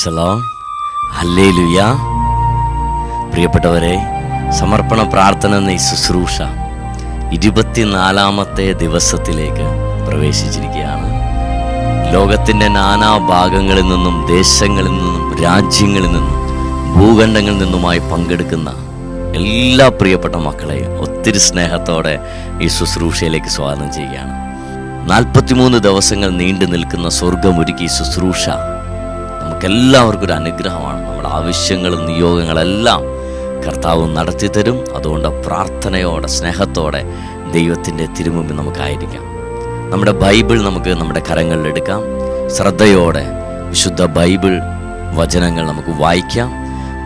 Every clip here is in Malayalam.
ഹല്ലേ ലുയ പ്രിയപ്പെട്ടവരെ സമർപ്പണ പ്രാർത്ഥന എന്ന ഈ ശുശ്രൂഷ ഇരുപത്തിനാലാമത്തെ ദിവസത്തിലേക്ക് പ്രവേശിച്ചിരിക്കുകയാണ്. ലോകത്തിന്റെ നാനാ ഭാഗങ്ങളിൽ നിന്നും ദേശങ്ങളിൽ നിന്നും രാജ്യങ്ങളിൽ നിന്നും ഭൂഖണ്ഡങ്ങളിൽ നിന്നുമായി പങ്കെടുക്കുന്ന എല്ലാ പ്രിയപ്പെട്ട മക്കളെയും ഒത്തിരി സ്നേഹത്തോടെ ഈ ശുശ്രൂഷയിലേക്ക് സ്വാഗതം ചെയ്യുകയാണ്. നാൽപ്പത്തിമൂന്ന് ദിവസങ്ങൾ നീണ്ടു നിൽക്കുന്ന സ്വർഗമൊരുക്കി ശുശ്രൂഷ നമുക്കെല്ലാവർക്കും ഒരു അനുഗ്രഹമാണ്. നമ്മുടെ ആവശ്യങ്ങളും നിയോഗങ്ങളെല്ലാം കർത്താവ് നടത്തി തരും. അതുകൊണ്ട് പ്രാർത്ഥനയോടെ സ്നേഹത്തോടെ ദൈവത്തിന്റെ തിരുമുമ്പിൽ നമുക്കായിരിക്കാം. നമ്മുടെ ബൈബിൾ നമുക്ക് നമ്മുടെ കരങ്ങളിലെടുക്കാം ശ്രദ്ധയോടെ വിശുദ്ധ ബൈബിൾ വചനങ്ങൾ നമുക്ക് വായിക്കാം.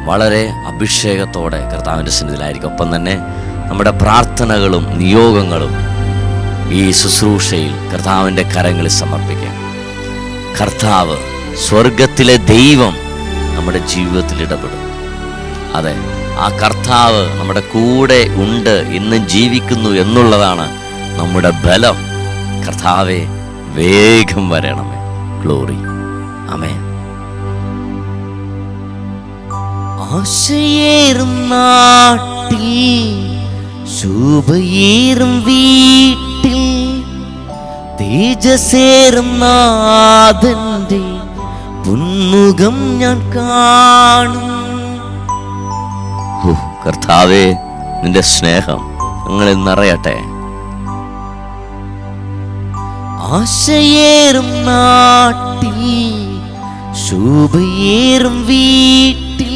വളരെ അഭിഷേകത്തോടെ കർത്താവിന്റെ സന്നിധിയിലായിരിക്കും. ഒപ്പം തന്നെ നമ്മുടെ പ്രാർത്ഥനകളും നിയോഗങ്ങളും ഈ ശുശ്രൂഷയിൽ കർത്താവിന്റെ കരങ്ങളിൽ സമർപ്പിക്കാം. കർത്താവ് സ്വർഗത്തിലെ ദൈവം നമ്മുടെ ജീവിതത്തിൽ ഇടപെടും. അതെ ആ കർത്താവ് നമ്മുടെ കൂടെ ഉണ്ട് ഇന്നും ജീവിക്കുന്നു എന്നുള്ളതാണ് നമ്മുടെ ബലം. കർത്താവെ വേഗം വരണമേ. ഗ്ലോറി. അമേ ആശയേറും നാട്ടിൽ വീട്ടിൽ തേജസേറും നാഥന്റെ പുന്മുഖം ഞാൻ കാണും. കർത്താവെ നിന്റെ സ്നേഹം ഞങ്ങളിൽ നിറയട്ടെ. ആശയേറും നാട്ടിൽ ശോഭയേറും വീട്ടിൽ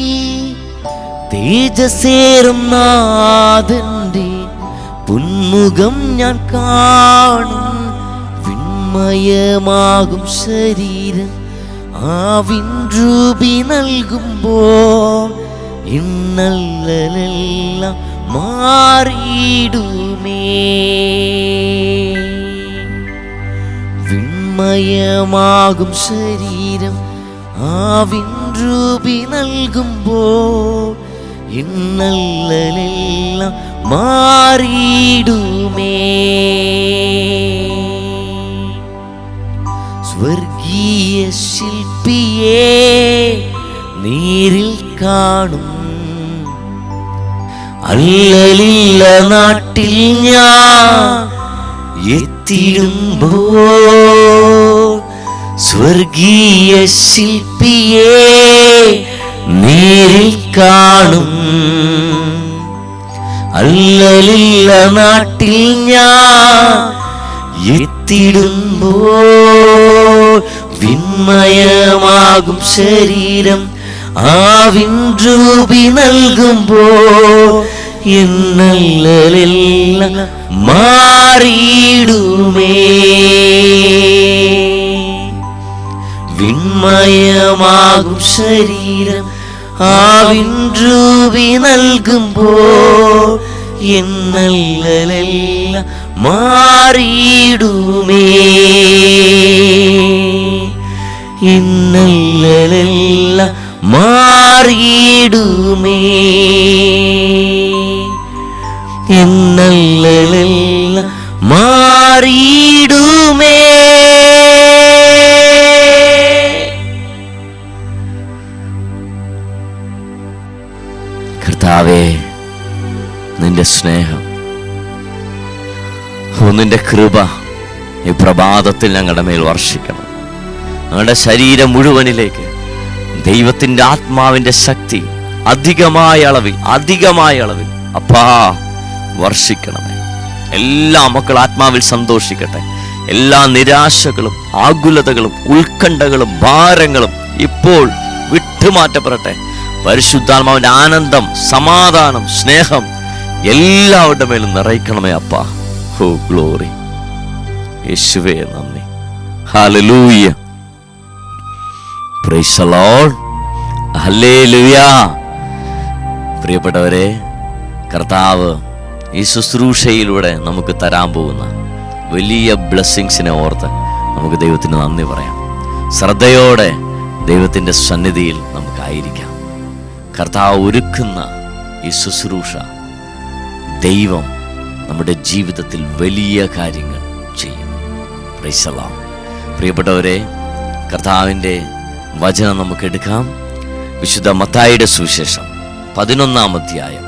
തേജസേറും നാഥന്റെ പുന്മുഖം ഞാൻ കാണും. വിൺമയമാകും ശരീരം ആ വിൻരൂപി നൽകുമ്പോൾ ഇന്നല്ലെല്ലാം മാറിയിടുമേ. വിൺമയമാകും ശരീരം ആവിൻ രൂപി നൽകുമ്പോൾ ഇന്നല്ലെല്ലാം മാറിയിടുമേ. സ്വർഗീയ ശില്പിയെ നേരിൽ കാണും. അല്ലലില്ല നാട്ടിൽ ഞാൻ എത്തിടുമ്പോ സ്വർഗീയ ശില്പിയെ നേരിൽ കാണും. അല്ലലില്ല നാട്ടിൽ ഞാൻ എത്തിടുമ്പോ വിന്മയമാകും ശരീരം. ആ വിൻരൂപി നൽകുമ്പോ എന്നല്ലെല്ലാം മാറിയിടുമേ. വിൺമയമാകും ശരീരം. ആ വിൻരൂപി നൽകുമ്പോ എന്നല്ലെല്ലാം മാറിയിടുമേ. ഇന്നല്ലെല്ലാം മാറിയിടുമേ. ഇന്നല്ല മാറിയിടുമേ. കർത്താവേ നിന്റെ സ്നേഹം ഒന്നിന്റെ നിന്റെ കൃപ ഈ പ്രഭാതത്തിൽ ഞങ്ങളുടെ മേൽ വർഷിക്കണം. ഞങ്ങളുടെ ശരീരം മുഴുവനിലേക്ക്. ദൈവത്തിന്റെ ആത്മാവിന്റെ ശക്തി അധികമായ അളവിൽ അധികമായ അളവിൽ. അപ്പാ വർഷിക്കണമേ. എല്ലാ മക്കൾ ആത്മാവിൽ സന്തോഷിക്കട്ടെ. എല്ലാ നിരാശകളും ആകുലതകളും ഉത്കണ്ഠകളും ഭാരങ്ങളും ഇപ്പോൾ വിട്ടുമാറ്റപ്പെടട്ടെ. പരിശുദ്ധാത്മാവിന്റെ ആനന്ദം സമാധാനം സ്നേഹം എല്ലാവരുടെ മേലും നിറയ്ക്കണമേ അപ്പാ. ഹോ ഗ്ലോറി. യേശുവേ നന്ദി. ഹല്ലേലൂയ. പ്രിയപ്പെട്ടവരെ കർത്താവ് ഈ ശുശ്രൂഷയിലൂടെ നമുക്ക് തരാൻ പോകുന്ന വലിയ ബ്ലെസ്സിങ്സിനെ ഓർത്ത് നമുക്ക് ദൈവത്തിന് നന്ദി പറയാം. ശ്രദ്ധയോടെ ദൈവത്തിന്റെ സന്നിധിയിൽ നമുക്കായിരിക്കാം. കർത്താവ് ഒരുക്കുന്ന ഈ ശുശ്രൂഷ ദൈവം നമ്മുടെ ജീവിതത്തിൽ വലിയ കാര്യങ്ങൾ ചെയ്യും. പ്രിയപ്പെട്ടവരെ കർത്താവിന്റെ വചനം നമുക്ക് എടുക്കാം. വിശുദ്ധ മത്തായിയുടെ സുവിശേഷം പതിനൊന്നാം അധ്യായം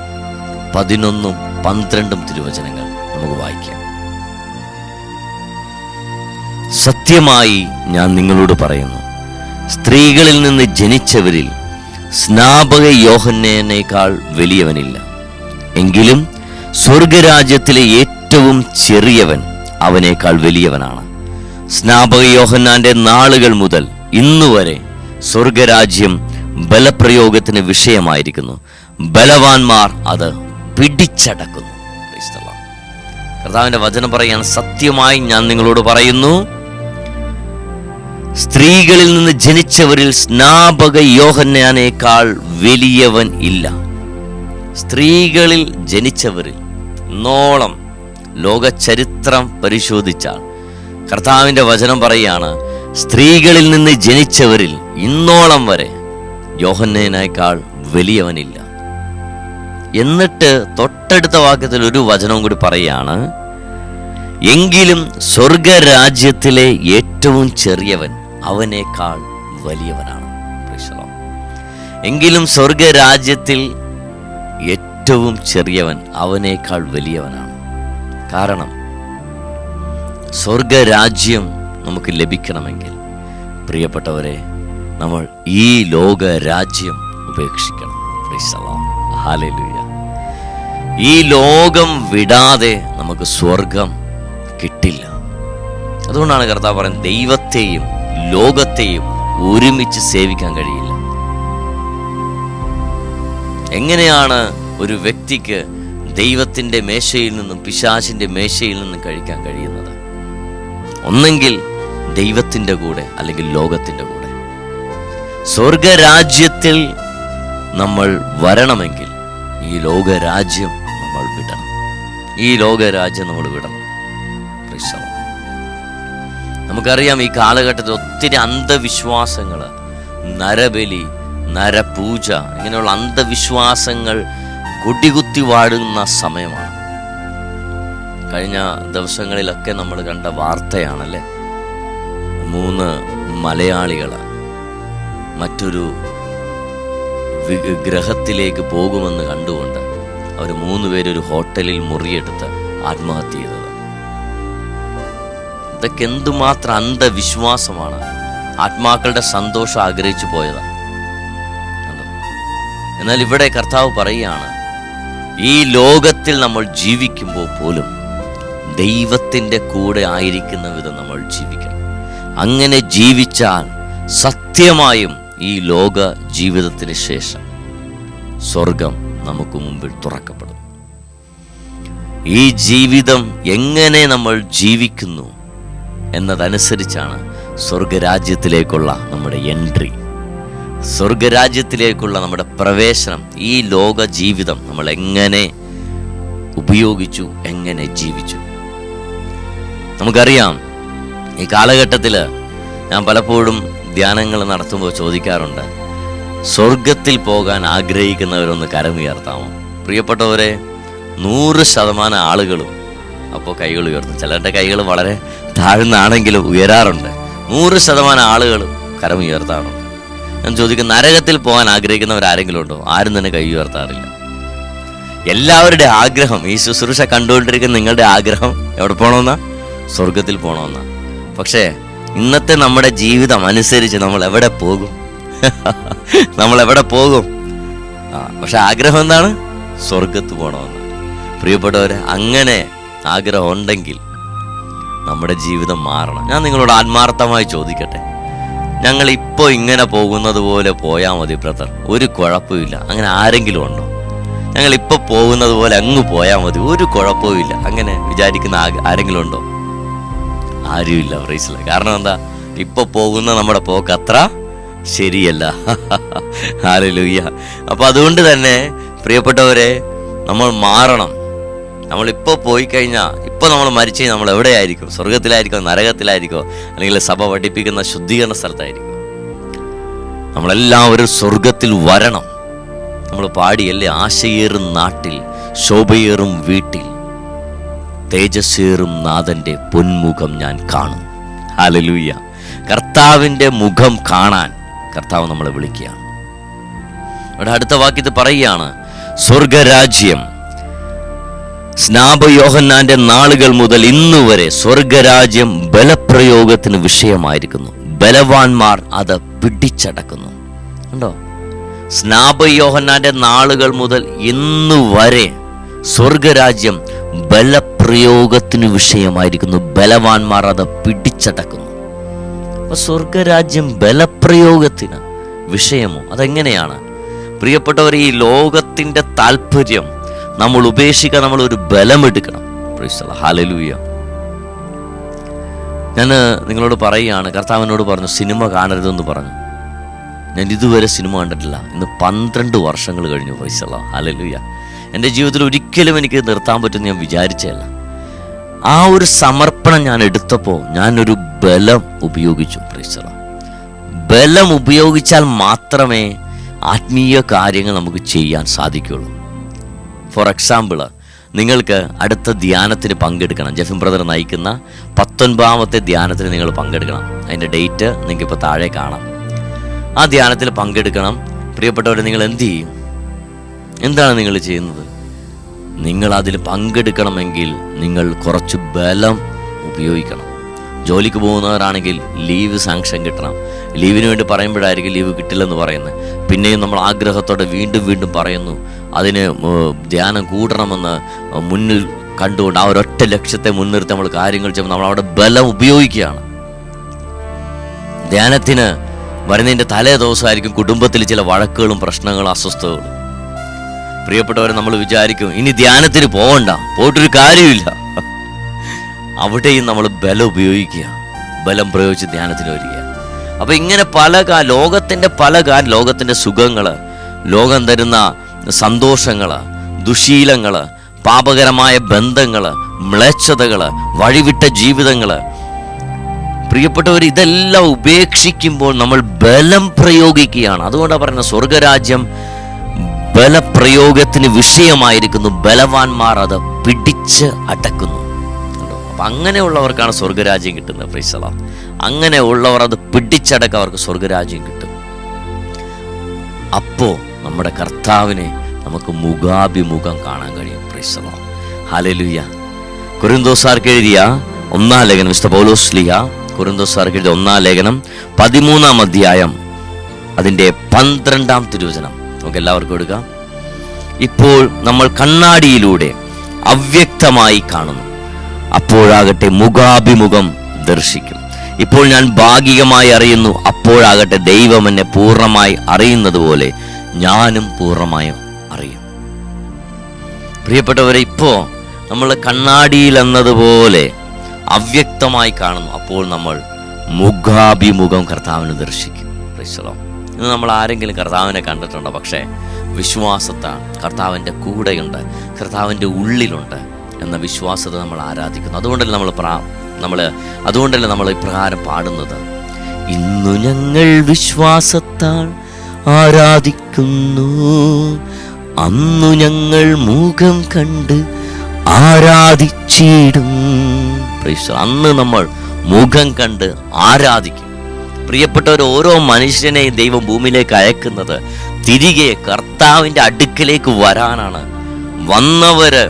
പതിനൊന്നും പന്ത്രണ്ടും തിരുവചനങ്ങൾ നമുക്ക് വായിക്കാം. സത്യമായി ഞാൻ നിങ്ങളോട് പറയുന്നു സ്ത്രീകളിൽ നിന്ന് ജനിച്ചവരിൽ സ്നാപക യോഹന്നേനേക്കാൾ വലിയവനില്ല. എങ്കിലും സ്വർഗരാജ്യത്തിലെ ഏറ്റവും ചെറിയവൻ അവനേക്കാൾ വലിയവനാണ്. സ്നാപക യോഹന്നാന്റെ നാളുകൾ മുതൽ ഇന്നുവരെ സ്വർഗരാജ്യം ബലപ്രയോഗത്തിന് വിഷയമായിരിക്കുന്നു. ബലവാന്മാർ അത് പിടിച്ചടക്കുന്നു. കർത്താവിന്റെ വചനം പറയാൻ സത്യമായി ഞാൻ നിങ്ങളോട് പറയുന്നു. സ്ത്രീകളിൽ നിന്ന് ജനിച്ചവരിൽ സ്നാപക യോഹന്നാനേക്കാൾ വലിയവൻ ഇല്ല. സ്ത്രീകളിൽ ജനിച്ചവരിൽ നോളം ലോക ചരിത്രം പരിശോധിച്ചാൽ കർത്താവിന്റെ വചനം പറയാണ് സ്ത്രീകളിൽ നിന്ന് ജനിച്ചവരിൽ ഇന്നോളം വരെ യോഹന്നേനേക്കാൾ വലിയവനില്ല. എന്നിട്ട് തൊട്ടടുത്ത വാക്യത്തിൽ ഒരു വചനവും കൂടി പറയാണ് എങ്കിലും സ്വർഗരാജ്യത്തിലെ ഏറ്റവും ചെറിയവൻ അവനേക്കാൾ വലിയവനാണ്. എങ്കിലും സ്വർഗരാജ്യത്തിൽ ഏറ്റവും ചെറിയവൻ അവനേക്കാൾ വലിയവനാണ്. കാരണം സ്വർഗരാജ്യം നമുക്ക് ലഭിക്കണമെങ്കിൽ പ്രിയപ്പെട്ടവരെ നമ്മൾ ഈ ലോക രാജ്യം ഉപേക്ഷിക്കണം. ഈ ലോകം വിടാതെ നമുക്ക് സ്വർഗം കിട്ടില്ല. അതുകൊണ്ടാണ് കർത്താവ് പറയുന്നത് ദൈവത്തെയും ലോകത്തെയും ഒരുമിച്ച് സേവിക്കാൻ കഴിയില്ല. എങ്ങനെയാണ് ഒരു വ്യക്തിക്ക് ദൈവത്തിന്റെ മേശയിൽ നിന്നും പിശാചിന്റെ മേശയിൽ നിന്നും കഴിക്കാൻ കഴിയുന്നത്? ഒന്നെങ്കിൽ ദൈവത്തിന്റെ കൂടെ അല്ലെങ്കിൽ ലോകത്തിന്റെ കൂടെ. സ്വർഗരാജ്യത്തിൽ നമ്മൾ വരണമെങ്കിൽ ഈ ലോകരാജ്യം നമ്മൾ വിടണം. ഈ ലോകരാജ്യം നമ്മൾ വിടണം. നമുക്കറിയാം ഈ കാലഘട്ടത്തിൽ ഒത്തിരി അന്ധവിശ്വാസങ്ങൾ നരബലി നരപൂജ ഇങ്ങനെയുള്ള അന്ധവിശ്വാസങ്ങൾ കൊടികുത്തി വാഴുന്ന സമയമാണ്. കഴിഞ്ഞ ദിവസങ്ങളിലൊക്കെ നമ്മൾ കണ്ട വാർത്തയാണല്ലേ? മൂന്ന് മലയാളികൾ മറ്റൊരു ഗ്രഹത്തിലേക്ക് പോകുമെന്ന് കണ്ടുകൊണ്ട് അവർ മൂന്ന് പേരൊരു ഹോട്ടലിൽ മുറിയെടുത്ത് ആത്മഹത്യ ചെയ്തത്. ഇതൊക്കെ എന്തുമാത്രം അന്ധവിശ്വാസമാണ്. ആത്മാക്കളുടെ സന്തോഷം ആഗ്രഹിച്ചു പോയതാണ് എന്നാൽ ഇവിടെ കർത്താവ് പറയുകയാണ് ഈ ലോകത്തിൽ നമ്മൾ ജീവിക്കുമ്പോൾ പോലും ദൈവത്തിന്റെ കൂടെ ആയിരിക്കുന്ന വിധം നമ്മൾ ജീവിക്കണം. അങ്ങനെ ജീവിച്ചാൽ സത്യമായും ഈ ലോക ജീവിതത്തിന് ശേഷം സ്വർഗം നമുക്ക് മുമ്പിൽ തുറക്കപ്പെടും. ഈ ജീവിതം എങ്ങനെ നമ്മൾ ജീവിക്കുന്നു എന്നതനുസരിച്ചാണ് സ്വർഗരാജ്യത്തിലേക്കുള്ള നമ്മുടെ എൻട്രി. സ്വർഗരാജ്യത്തിലേക്കുള്ള നമ്മുടെ പ്രവേശനം ഈ ലോക ജീവിതം നമ്മൾ എങ്ങനെ ഉപയോഗിച്ചു എങ്ങനെ ജീവിച്ചു. നമുക്കറിയാം ഈ കാലഘട്ടത്തിൽ ഞാൻ പലപ്പോഴും ധ്യാനങ്ങൾ നടത്തുമ്പോൾ ചോദിക്കാറുണ്ട് സ്വർഗത്തിൽ പോകാൻ ആഗ്രഹിക്കുന്നവരൊന്ന് കരമുയർത്താമോ? പ്രിയപ്പെട്ടവരെ നൂറ് ശതമാനം ആളുകളും അപ്പോൾ കൈകൾ ഉയർത്തും. ചിലരുടെ കൈകൾ വളരെ താഴ്ന്നാണെങ്കിലും ഉയരാറുണ്ട്. നൂറ് ശതമാനം ആളുകളും കരമുയർത്താറുണ്ട്. ഞാൻ ചോദിക്കും നരകത്തിൽ പോകാൻ ആഗ്രഹിക്കുന്നവർ ആരെങ്കിലും ഉണ്ടോ? ആരും തന്നെ കൈ ഉയർത്താറില്ല. എല്ലാവരുടെ ആഗ്രഹം ഈ ശുശ്രൂഷ കണ്ടുകൊണ്ടിരിക്കുന്ന നിങ്ങളുടെ ആഗ്രഹം എവിടെ പോകണമെന്നാ? സ്വർഗത്തിൽ പോകണമെന്നാ. പക്ഷേ ഇന്നത്തെ നമ്മുടെ ജീവിതം അനുസരിച്ച് നമ്മൾ എവിടെ പോകും? നമ്മൾ എവിടെ പോകും? ആ പക്ഷെ ആഗ്രഹം എന്താണ്? സ്വർഗത്ത് പോകണമെന്ന് പ്രിയപ്പെട്ടവരെ അങ്ങനെ ആഗ്രഹം ഉണ്ടെങ്കിൽ നമ്മുടെ ജീവിതം മാറണം. ഞാൻ നിങ്ങളോട് ആത്മാർത്ഥമായി ചോദിക്കട്ടെ. ഞങ്ങൾ ഇപ്പോൾ ഇങ്ങനെ പോകുന്നത് പോലെ പോയാൽ മതി ബ്രദർ. ഒരു കുഴപ്പമില്ല അങ്ങനെ ആരെങ്കിലും ഉണ്ടോ? ഞങ്ങൾ ഇപ്പോൾ പോകുന്നത് പോലെ അങ്ങ് പോയാൽ മതി. ഒരു കുഴപ്പമില്ല അങ്ങനെ വിചാരിക്കുന്ന ആരെങ്കിലും ഉണ്ടോ? ആരുമില്ല പ്രൈസില്ല കാരണം എന്താ? ഇപ്പൊ പോകുന്ന നമ്മുടെ പോക്ക് അത്ര ശരിയല്ല. ഹാലലൂയ്യ അപ്പൊ അതുകൊണ്ട് തന്നെ പ്രിയപ്പെട്ടവരെ നമ്മൾ മാറണം. നമ്മൾ ഇപ്പോൾ പോയി കഴിഞ്ഞാൽ ഇപ്പോൾ നമ്മൾ മരിച്ചു നമ്മൾ എവിടെയായിരിക്കും? സ്വർഗത്തിലായിരിക്കോ നരകത്തിലായിരിക്കോ? അല്ലെങ്കിൽ സഭ പഠിപ്പിക്കുന്ന ശുദ്ധീകരണ സ്ഥലത്തായിരിക്കും? നമ്മളെല്ലാവരും സ്വർഗത്തിൽ വരണം. നമ്മൾ പാടിയല്ലേ ആശയേറും നാട്ടിൽ ശോഭയേറും വീട്ടിൽ. തേജസ്സേറും നാഥന്റെ പൊന്മുഖം ഞാൻ കാണും. ഹാലലൂയ്യ കർത്താവിന്റെ മുഖം കാണാൻ കർത്താവ് നമ്മളെ വിളിക്കുകയാണ്. ഇവിടെ അടുത്ത വാക്യത്തിൽ പറയുകയാണ് സ്വർഗരാജ്യം സ്നാപയോഹന്നാന്റെ നാളുകൾ മുതൽ ഇന്നു വരെ സ്വർഗരാജ്യം ബലപ്രയോഗത്തിന് വിഷയമായിരിക്കുന്നു. ബലവാന്മാർ അത് പിടിച്ചടക്കുന്നു. ഉണ്ടോ സ്നാപയോഹന്നാന്റെ നാളുകൾ മുതൽ ഇന്നു വരെ സ്വർഗരാജ്യം ബലപ്രയോഗത്തിന് വിഷയമായിരിക്കുന്നു. ബലവാന്മാർ അത് പിടിച്ചടക്കുന്നു. അപ്പൊ സ്വർഗരാജ്യം ബലപ്രയോഗത്തിന് വിഷയമോ? അതെങ്ങനെയാണ്? പ്രിയപ്പെട്ടവർ ഈ ലോകത്തിന്റെ താല്പര്യം നമ്മൾ ഉപേക്ഷിക്കാൻ നമ്മൾ ഒരു ബലമെടുക്കണം. ഹാലലൂയ ഞാൻ നിങ്ങളോട് പറയുകയാണ് കർത്താവിനോട് പറഞ്ഞു സിനിമ കാണരുതെന്ന് പറഞ്ഞു. ഞാൻ ഇതുവരെ സിനിമ കണ്ടിട്ടില്ല. ഇന്ന് പന്ത്രണ്ട് വർഷങ്ങൾ കഴിഞ്ഞു. പൈസല ഹാലലൂയ എന്റെ ജീവിതത്തിൽ ഒരിക്കലും എനിക്ക് നിർത്താൻ പറ്റുമെന്ന് ഞാൻ വിചാരിച്ചല്ല ആ ഒരു സമർപ്പണം ഞാൻ എടുത്തപ്പോൾ ഞാനൊരു ബലം ഉപയോഗിച്ചു. പ്രീസല ബലം ഉപയോഗിച്ചാൽ മാത്രമേ ആത്മീയ കാര്യങ്ങൾ നമുക്ക് ചെയ്യാൻ സാധിക്കുള്ളൂ ഫോർ എക്സാമ്പിൾ നിങ്ങൾക്ക് അടുത്ത ധ്യാനത്തിന് പങ്കെടുക്കണം. ജെഫിൻ ബ്രദർ നയിക്കുന്ന പത്തൊൻപതാമത്തെ ധ്യാനത്തിന് നിങ്ങൾ പങ്കെടുക്കണം. അതിന്റെ ഡേറ്റ് നിങ്ങൾക്ക് ഇപ്പോൾ താഴെ കാണാം. ആ ധ്യാനത്തിൽ പങ്കെടുക്കണം. പ്രിയപ്പെട്ടവരെ നിങ്ങൾ എന്ത് ചെയ്യും? എന്താണ് നിങ്ങൾ ചെയ്യുന്നത്? നിങ്ങൾ അതിൽ പങ്കെടുക്കണമെങ്കിൽ നിങ്ങൾ കുറച്ച് ബലം ഉപയോഗിക്കണം. ജോലിക്ക് പോകുന്നവരാണെങ്കിൽ ലീവ് സാങ്ഷൻ കിട്ടണം. ലീവിന് വേണ്ടി പറയുമ്പോഴായിരിക്കും ലീവ് കിട്ടില്ലെന്ന് പറയുന്നത്. പിന്നെയും നമ്മൾ ആഗ്രഹത്തോടെ വീണ്ടും വീണ്ടും പറയുന്നു അതിന് ധ്യാനം കൂടണമെന്ന് മുന്നിൽ കണ്ടുകൊണ്ട് ആ ഒരൊറ്റ ലക്ഷ്യത്തെ മുൻനിർത്തി നമ്മൾ കാര്യങ്ങൾ ചെയ്യുമ്പോൾ നമ്മൾ അവിടെ ബലം ഉപയോഗിക്കുകയാണ്. ധ്യാനത്തിന് വരുന്നതിന്റെ തലേ ദിവസമായിരിക്കും കുടുംബത്തിൽ ചില വഴക്കുകളും പ്രശ്നങ്ങളും അസ്വസ്ഥതകളും. പ്രിയപ്പെട്ടവരെ നമ്മൾ വിചാരിക്കും ഇനി ധ്യാനത്തിന് പോകണ്ട പോയിട്ടൊരു കാര്യമില്ല. അവിടെയും നമ്മൾ ബലം ഉപയോഗിക്കുക. ബലം പ്രയോഗിച്ച് ധ്യാനത്തിന് വരിക. അപ്പൊ ഇങ്ങനെ പല കാ ലോകത്തിന്റെ പല കാ ലോകത്തിന്റെ സുഖങ്ങൾ ലോകം തരുന്ന സന്തോഷങ്ങൾ ദുശീലങ്ങൾ പാപകരമായ ബന്ധങ്ങൾ മ്ലേച്ഛതകൾ വഴിവിട്ട ജീവിതങ്ങൾ. പ്രിയപ്പെട്ടവർ ഇതെല്ലാം ഉപേക്ഷിക്കുമ്പോൾ നമ്മൾ ബലം പ്രയോഗിക്കുകയാണ്. അതുകൊണ്ടാണ് പറയുന്നത് സ്വർഗരാജ്യം ബലപ്രയോഗത്തിന് വിഷയമായിരിക്കുന്നു. ബലവാന്മാർ അത് പിടിച്ച് അടക്കുന്നു. അപ്പം അങ്ങനെയുള്ളവർക്കാണ് സ്വർഗരാജ്യം കിട്ടുന്നത് ഫ്രീസല അങ്ങനെ ഉള്ളവർ അത് പിടിച്ചടക്കം അവർക്ക് സ്വർഗരാജ്യം കിട്ടും. അപ്പോ നമ്മുടെ കർത്താവിനെ നമുക്ക് മുഖാഭിമുഖം കാണാൻ കഴിയും പ്രീസല ഹലലുയ്യ കുരുന്തോസാർക്ക് എഴുതിയ ഒന്നാം ലേഖനം മിസ്റ്റർ പൗലോസ്ലിയ കുരുന്തോസാർക്ക് എഴുതിയ ഒന്നാം ലേഖനം പതിമൂന്നാം അധ്യായം അതിന്റെ പന്ത്രണ്ടാം തിരുവചനം. നമുക്ക് എല്ലാവർക്കും എടുക്കാം. ഇപ്പോൾ നമ്മൾ കണ്ണാടിയിലൂടെ അവ്യക്തമായി കാണുന്നു. അപ്പോഴാകട്ടെ മുഖാഭിമുഖം ദർശിക്കും. ഇപ്പോൾ ഞാൻ ഭാഗികമായി അറിയുന്നു അപ്പോഴാകട്ടെ ദൈവം എന്നെ പൂർണമായി അറിയുന്നത് പോലെ ഞാനും പൂർണമായും അറിയും. പ്രിയപ്പെട്ടവരെ ഇപ്പോ നമ്മൾ കണ്ണാടിയിൽ എന്നതുപോലെ അവ്യക്തമായി കാണുന്നു. അപ്പോൾ നമ്മൾ മുഖാഭിമുഖം കർത്താവിന് ദർശിക്കും. ഇന്ന് നമ്മൾ ആരെങ്കിലും കർത്താവിനെ കണ്ടിട്ടുണ്ടോ? പക്ഷേ വിശ്വാസത്താണ്. കർത്താവിന്റെ കൂടെയുണ്ട്. കർത്താവിന്റെ ഉള്ളിലുണ്ട് എന്ന വിശ്വാസത്തെ നമ്മൾ ആരാധിക്കുന്നു. അതുകൊണ്ടല്ലേ നമ്മൾ പ്രാ നമ്മൾ അതുകൊണ്ടല്ലേ നമ്മൾ ഇപ്രകാരം പാടുന്നത്? ഇന്നു ഞങ്ങൾ വിശ്വാസത്താൽ ആരാധിക്കുന്നു. അന്നു ഞങ്ങൾ മുഖം കണ്ട് ആരാധിച്ചിടും. അന്ന് നമ്മൾ മുഖം കണ്ട് ആരാധിക്കും. പ്രിയപ്പെട്ടവർ ഓരോ മനുഷ്യനെയും ദൈവം ഭൂമിയിലേക്ക് അയക്കുന്നത് തിരികെ കർത്താവിന്റെ അടുക്കിലേക്ക് വരാനാണ്. വന്നവര്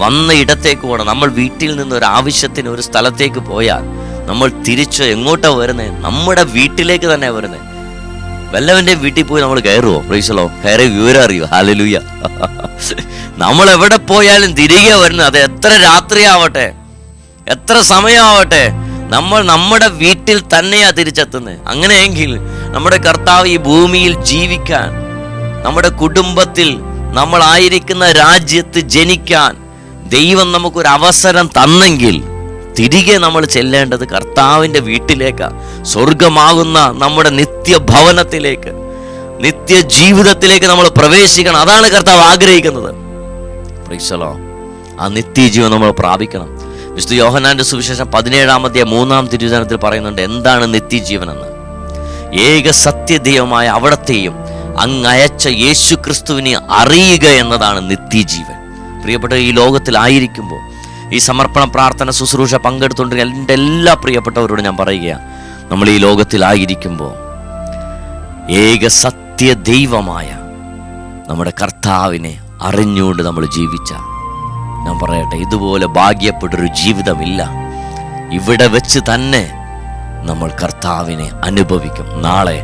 വന്ന ഇടത്തേക്ക് പോകണം നമ്മൾ വീട്ടിൽ നിന്ന് ഒരു ആവശ്യത്തിന് ഒരു സ്ഥലത്തേക്ക് പോയാൽ നമ്മൾ തിരിച്ച് എങ്ങോട്ടാ വരുന്നത് നമ്മുടെ വീട്ടിലേക്ക് തന്നെ വരുന്നത് വല്ലവന്റെ വീട്ടിൽ പോയി നമ്മൾ കയറുമോ പ്രീസലോ കയറി വിവരം അറിയോ? ഹാലലൂയ നമ്മൾ എവിടെ പോയാലും തിരികെ വരുന്നത് അത് എത്ര രാത്രിയാവട്ടെ? എത്ര സമയമാവട്ടെ? നമ്മൾ നമ്മുടെ വീട്ടിൽ തന്നെയാ തിരിച്ചെത്തുന്നത്. അങ്ങനെയെങ്കിൽ നമ്മുടെ കർത്താവ് ഈ ഭൂമിയിൽ ജീവിക്കാൻ നമ്മുടെ കുടുംബത്തിൽ നമ്മളായിരിക്കുന്ന രാജ്യത്ത് ജനിക്കാൻ ദൈവം നമുക്കൊരു അവസരം തന്നെങ്കിൽ തിരികെ നമ്മൾ ചെല്ലേണ്ടത് കർത്താവിന്റെ വീട്ടിലേക്ക് സ്വർഗമാകുന്ന നമ്മുടെ നിത്യഭവനത്തിലേക്ക് നിത്യ ജീവിതത്തിലേക്ക് നമ്മൾ പ്രവേശിക്കണം. അതാണ് കർത്താവ് ആഗ്രഹിക്കുന്നത്. പ്രൈസലോ ആ നിത്യജീവൻ നമ്മൾ പ്രാപിക്കണം. വിശുദ്ധ യോഹനാന്റെ സുവിശേഷം പതിനേഴാമത്തെ മൂന്നാം തിരുവചനത്തിൽ പറയുന്നുണ്ട് എന്താണ് നിത്യജീവനെന്ന്? ഏക സത്യദൈവമായ അവിടത്തെയും അങ്ങയച്ച യേശു ക്രിസ്തുവിനെ അറിയുക എന്നതാണ് നിത്യജീവൻ. പ്രിയപ്പെട്ട ഈ ലോകത്തിലായിരിക്കുമ്പോൾ ഈ സമർപ്പണ പ്രാർത്ഥന ശുശ്രൂഷ പങ്കെടുത്തുകൊണ്ടിരിക്കുന്ന എന്റെ എല്ലാ പ്രിയപ്പെട്ടവരോടും ഞാൻ പറയുകയാണ് നമ്മൾ ഈ ലോകത്തിലായിരിക്കുമ്പോൾ ഏക സത്യ ദൈവമായ നമ്മുടെ കർത്താവിനെ അറിഞ്ഞുകൊണ്ട് നമ്മൾ ജീവിച്ച. ഞാൻ പറയട്ടെ ഇതുപോലെ ഭാഗ്യപ്പെട്ടൊരു ജീവിതമില്ല. ഇവിടെ വെച്ച് തന്നെ നമ്മൾ കർത്താവിനെ അനുഭവിക്കും. നാളെ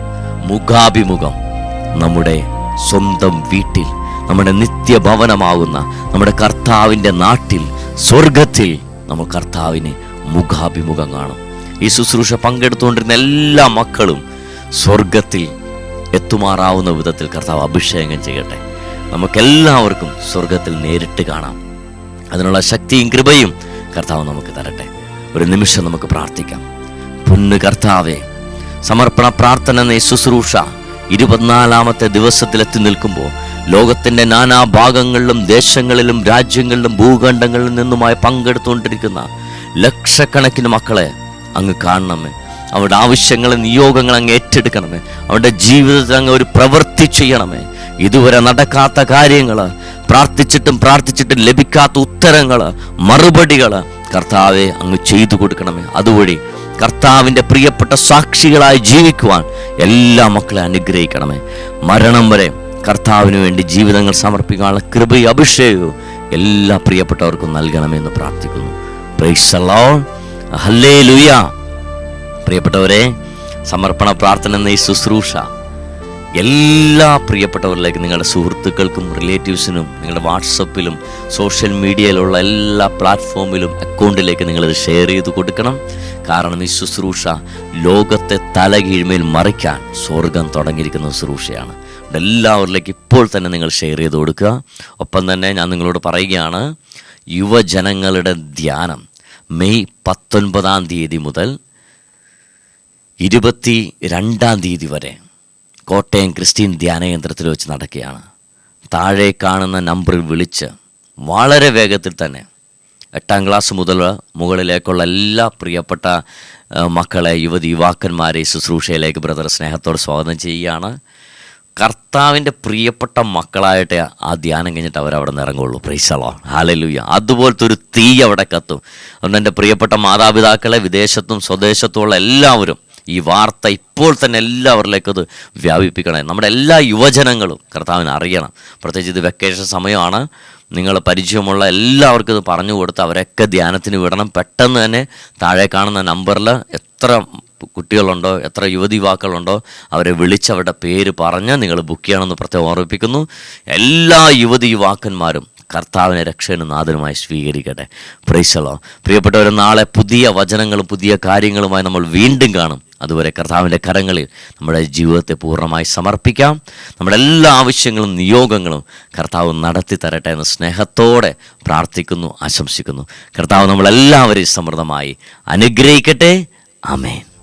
മുഖാഭിമുഖം നമ്മുടെ സ്വന്തം വീട്ടിൽ നമ്മുടെ നിത്യഭവനമാകുന്ന നമ്മുടെ കർത്താവിന്റെ നാട്ടിൽ സ്വർഗത്തിൽ നമ്മൾ കർത്താവിനെ മുഖാഭിമുഖം കാണും. ഈ ശുശ്രൂഷ പങ്കെടുത്തുകൊണ്ടിരുന്ന എല്ലാ മക്കളും സ്വർഗത്തിൽ എത്തുമാറാവുന്ന വിധത്തിൽ കർത്താവ് അഭിഷേകം ചെയ്യട്ടെ. നമുക്കെല്ലാവർക്കും സ്വർഗത്തിൽ നേരിട്ട് കാണാം. അതിനുള്ള ശക്തിയും കൃപയും കർത്താവ് നമുക്ക് തരട്ടെ. ഒരു നിമിഷം നമുക്ക് പ്രാർത്ഥിക്കാം. പൊന്ന് കർത്താവെ സമർപ്പണ പ്രാർത്ഥന ശുശ്രൂഷ ഇരുപത്തിനാലാമത്തെ ദിവസത്തിലെത്തി നിൽക്കുമ്പോൾ ലോകത്തിന്റെ നാനാ ഭാഗങ്ങളിലും ദേശങ്ങളിലും രാജ്യങ്ങളിലും ഭൂഖണ്ഡങ്ങളിൽ നിന്നുമായി പങ്കെടുത്തുകൊണ്ടിരിക്കുന്ന ലക്ഷക്കണക്കിന് മക്കളെ അങ്ങ് കാണണമേ. അവരുടെ ആവശ്യങ്ങളും നിയോഗങ്ങൾ അങ്ങ് ഏറ്റെടുക്കണമേ. അവരുടെ ജീവിതത്തിൽ അങ്ങ് ഒരു പ്രവൃത്തി ചെയ്യണമേ. ഇതുവരെ നടക്കാത്ത കാര്യങ്ങൾ പ്രാർത്ഥിച്ചിട്ടും പ്രാർത്ഥിച്ചിട്ടും ലഭിക്കാത്ത ഉത്തരങ്ങൾ മറുപടികൾ കർത്താവെ അങ്ങ് ചെയ്തു കൊടുക്കണമേ. അതുവഴി കർത്താവിന്റെ പ്രിയപ്പെട്ട സാക്ഷികളായി ജീവിക്കുവാൻ എല്ലാ മക്കളെ അനുഗ്രഹിക്കണമേ. മരണം വരെ കർത്താവിന് വേണ്ടി ജീവിതങ്ങൾ സമർപ്പിക്കാനുള്ള കൃപയും അഭിഷേകവും എല്ലാ പ്രിയപ്പെട്ടവർക്കും നൽകണമേ എന്ന് പ്രാർത്ഥിക്കുന്നു പ്രിയപ്പെട്ടവരെ സമർപ്പണ പ്രാർത്ഥന എന്ന ഈ ശുശ്രൂഷ എല്ലാ പ്രിയപ്പെട്ടവരിലേക്ക് നിങ്ങളുടെ സുഹൃത്തുക്കൾക്കും റിലേറ്റീവ്സിനും നിങ്ങളുടെ വാട്സപ്പിലും സോഷ്യൽ മീഡിയയിലുള്ള എല്ലാ പ്ലാറ്റ്ഫോമിലും അക്കൗണ്ടിലേക്ക് നിങ്ങളിത് ഷെയർ ചെയ്ത് കൊടുക്കണം. കാരണം ഈ ശുശ്രൂഷ ലോകത്തെ തലകീഴ്മയിൽ മറിക്കാൻ സ്വർഗം തുടങ്ങിയിരിക്കുന്ന ശുശ്രൂഷയാണ്. എല്ലാവരിലേക്ക് ഇപ്പോൾ തന്നെ നിങ്ങൾ ഷെയർ ചെയ്ത് കൊടുക്കുക. ഒപ്പം തന്നെ ഞാൻ നിങ്ങളോട് പറയുകയാണ് യുവജനങ്ങളുടെ ധ്യാനം മെയ് പത്തൊൻപതാം തീയതി മുതൽ ഇരുപത്തി രണ്ടാം തീയതി വരെ കോട്ടയം ക്രിസ്ത്യൻ ധ്യാനകേന്ദ്രത്തിൽ വെച്ച് നടക്കുകയാണ്. താഴെ കാണുന്ന നമ്പറിൽ വിളിച്ച് വളരെ വേഗത്തിൽ തന്നെ എട്ടാം ക്ലാസ് മുതൽ മുകളിലേക്കുള്ള എല്ലാ പ്രിയപ്പെട്ട മക്കളെ യുവതി യുവാക്കന്മാരെ ശുശ്രൂഷയിലേക്ക് ബ്രദർ സ്നേഹത്തോട് സ്വാഗതം ചെയ്യുകയാണ്. കർത്താവിന്റെ പ്രിയപ്പെട്ട മക്കളായിട്ട് ആ ധ്യാനം കഴിഞ്ഞിട്ട് അവരവിടെ നിന്ന് ഇറങ്ങുള്ളൂ പ്രൈസളോ ഹാലലൂയ അതുപോലത്തെ ഒരു തീ അവിടെ കത്തും. അതുകൊണ്ട് എന്റെ പ്രിയപ്പെട്ട മാതാപിതാക്കളെ വിദേശത്തും സ്വദേശത്തുമുള്ള എല്ലാവരും ഈ വാർത്ത ഇപ്പോൾ തന്നെ എല്ലാവരിലേക്കും അത് വ്യാപിപ്പിക്കണേ. നമ്മുടെ എല്ലാ യുവജനങ്ങളും കർത്താവിനെ അറിയണം. പ്രത്യേകിച്ച് ഇത് വെക്കേഷൻ സമയമാണ്. നിങ്ങൾ പരിചയമുള്ള എല്ലാവർക്കും ഇത് പറഞ്ഞു കൊടുത്ത് അവരൊക്കെ ധ്യാനത്തിന് വിടണം. പെട്ടെന്ന് തന്നെ താഴെ കാണുന്ന നമ്പറിൽ എത്ര കുട്ടികളുണ്ടോ എത്ര യുവതി യുവാക്കളുണ്ടോ അവരെ വിളിച്ച് അവരുടെ പേര് പറഞ്ഞ് നിങ്ങൾ ബുക്ക് ചെയ്യണമെന്ന് പ്രത്യേകം ഓർമ്മിപ്പിക്കുന്നു. എല്ലാ യുവതി യുവാക്കന്മാരും കർത്താവിനെ രക്ഷകനും നാഥനുമായി സ്വീകരിക്കട്ടെ. പ്രൈസലോ പ്രിയപ്പെട്ടവർ നാളെ പുതിയ വചനങ്ങളും പുതിയ കാര്യങ്ങളുമായി നമ്മൾ വീണ്ടും കാണും. അതുവരെ കർത്താവിന്റെ കരങ്ങളിൽ നമ്മുടെ ജീവിതത്തെ പൂർണമായി സമർപ്പിക്കാം. നമ്മുടെ എല്ലാ ആവശ്യങ്ങളും നിയോഗങ്ങളും കർത്താവ് നടത്തി തരട്ടെ എന്ന് സ്നേഹത്തോടെ പ്രാർത്ഥിക്കുന്നു ആശംസിക്കുന്നു. കർത്താവ് നമ്മളെല്ലാവരെയും സമൃദ്ധമായി അനുഗ്രഹിക്കട്ടെ. ആമേൻ.